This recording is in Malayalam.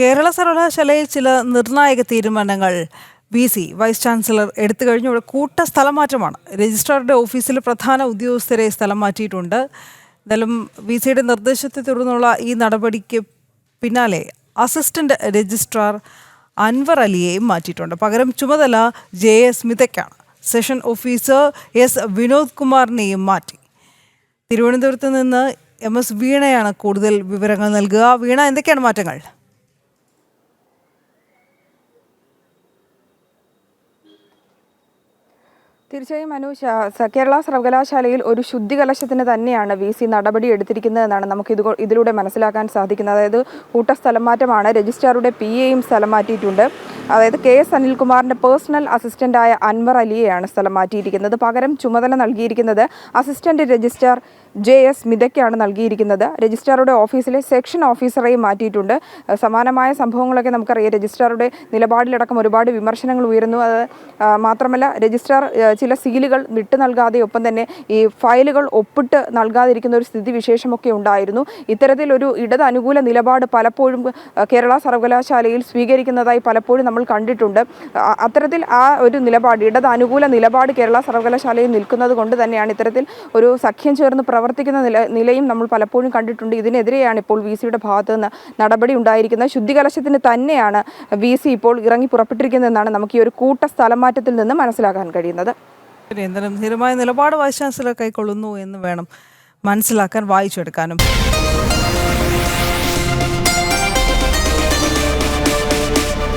കേരള സർവകലാശാലയിൽ ചില നിർണായക തീരുമാനങ്ങൾ വി സി വൈസ് ചാൻസലർ എടുത്തു കഴിഞ്ഞു. ഇവിടെ കൂട്ട സ്ഥലമാറ്റമാണ്. രജിസ്ട്രാറുടെ ഓഫീസിൽ പ്രധാന ഉദ്യോഗസ്ഥരെ സ്ഥലം മാറ്റിയിട്ടുണ്ട്. എന്തായാലും വി സിയുടെ നിർദ്ദേശത്തെ തുടർന്നുള്ള ഈ നടപടിക്ക് പിന്നാലെ അസിസ്റ്റന്റ് രജിസ്ട്രാർ അൻവർ അലിയെയും മാറ്റിയിട്ടുണ്ട്. പകരം ചുമതല ജെ എസ് സ്മിതയ്ക്കാണ്. സെഷൻ ഓഫീസർ എസ് വിനോദ് കുമാറിനെയും മാറ്റി. തിരുവനന്തപുരത്ത് നിന്ന് എം എസ് വീണയാണ് കൂടുതൽ വിവരങ്ങൾ നൽകുക. വീണ എന്തൊക്കെയാണ് മാറ്റങ്ങൾ? തീർച്ചയായും മനോജ് കേരള സർവകലാശാലയിൽ ഒരു ശുദ്ധികലശത്തിന് തന്നെയാണ് വി സി നടപടി എടുത്തിരിക്കുന്നതെന്നാണ് നമുക്ക് ഇത് ഇതിലൂടെ മനസ്സിലാക്കാൻ സാധിക്കുന്നത്. അതായത് കൂട്ട സ്ഥലം മാറ്റമാണ്. രജിസ്ട്രാറുടെ പി എയും സ്ഥലം മാറ്റിയിട്ടുണ്ട്. അതായത് കെ എസ് അനിൽകുമാറിന്റെ പേഴ്സണൽ അസിസ്റ്റന്റായ അൻവർ അലിയെയാണ് സ്ഥലം മാറ്റിയിരിക്കുന്നത്. പകരം ചുമതല നൽകിയിരിക്കുന്നത് അസിസ്റ്റന്റ് രജിസ്ട്രാർ ജെ എസ് മിതയ്ക്കാണ് നൽകിയിരിക്കുന്നത്. രജിസ്ട്രാറുടെ ഓഫീസിലെ സെക്ഷൻ ഓഫീസറെയും മാറ്റിയിട്ടുണ്ട്. സമാനമായ സംഭവങ്ങളൊക്കെ നമുക്കറിയാം. രജിസ്ട്രാറുടെ നിലപാടിലടക്കം ഒരുപാട് വിമർശനങ്ങൾ ഉയരുന്നു. അത് മാത്രമല്ല രജിസ്ട്രാർ ചില സീലുകൾ വിട്ടു നൽകാതെ ഒപ്പം തന്നെ ഈ ഫയലുകൾ ഒപ്പിട്ട് നൽകാതിരിക്കുന്ന ഒരു സ്ഥിതി വിശേഷമൊക്കെ ഉണ്ടായിരുന്നു. ഇത്തരത്തിലൊരു ഇടത് അനുകൂല നിലപാട് പലപ്പോഴും കേരള സർവകലാശാലയിൽ സ്വീകരിക്കുന്നതായി പലപ്പോഴും നമ്മൾ കണ്ടിട്ടുണ്ട്. അത്തരത്തിൽ ആ ഒരു നിലപാട് ഇടത് അനുകൂല നിലപാട് കേരള സർവകലാശാലയിൽ നിൽക്കുന്നത് കൊണ്ട് തന്നെയാണ് ഇത്തരത്തിൽ ഒരു സഖ്യം ചേർന്ന് പ്രവർത്തിക്കുന്ന നില നിലയും നമ്മൾ പലപ്പോഴും കണ്ടിട്ടുണ്ട്. ഇതിനെതിരെയാണ് ഇപ്പോൾ വി സിയുടെ ഭാഗത്തു നിന്ന് നടപടി ഉണ്ടായിരിക്കുന്നത്. ശുദ്ധികലശത്തിന് തന്നെയാണ് വി സി ഇപ്പോൾ ഇറങ്ങി പുറപ്പെട്ടിരിക്കുന്നതെന്നാണ് നമുക്ക് ഈ ഒരു കൂട്ട സ്ഥലമാറ്റത്തിൽ നിന്ന് മനസ്സിലാക്കാൻ കഴിയുന്നത്. സ്ഥിരമായ നിലപാട് വൈസ് ചാൻസലർ കൈക്കൊള്ളുന്നു എന്ന് വേണം മനസ്സിലാക്കാൻ വായിച്ചെടുക്കാനും.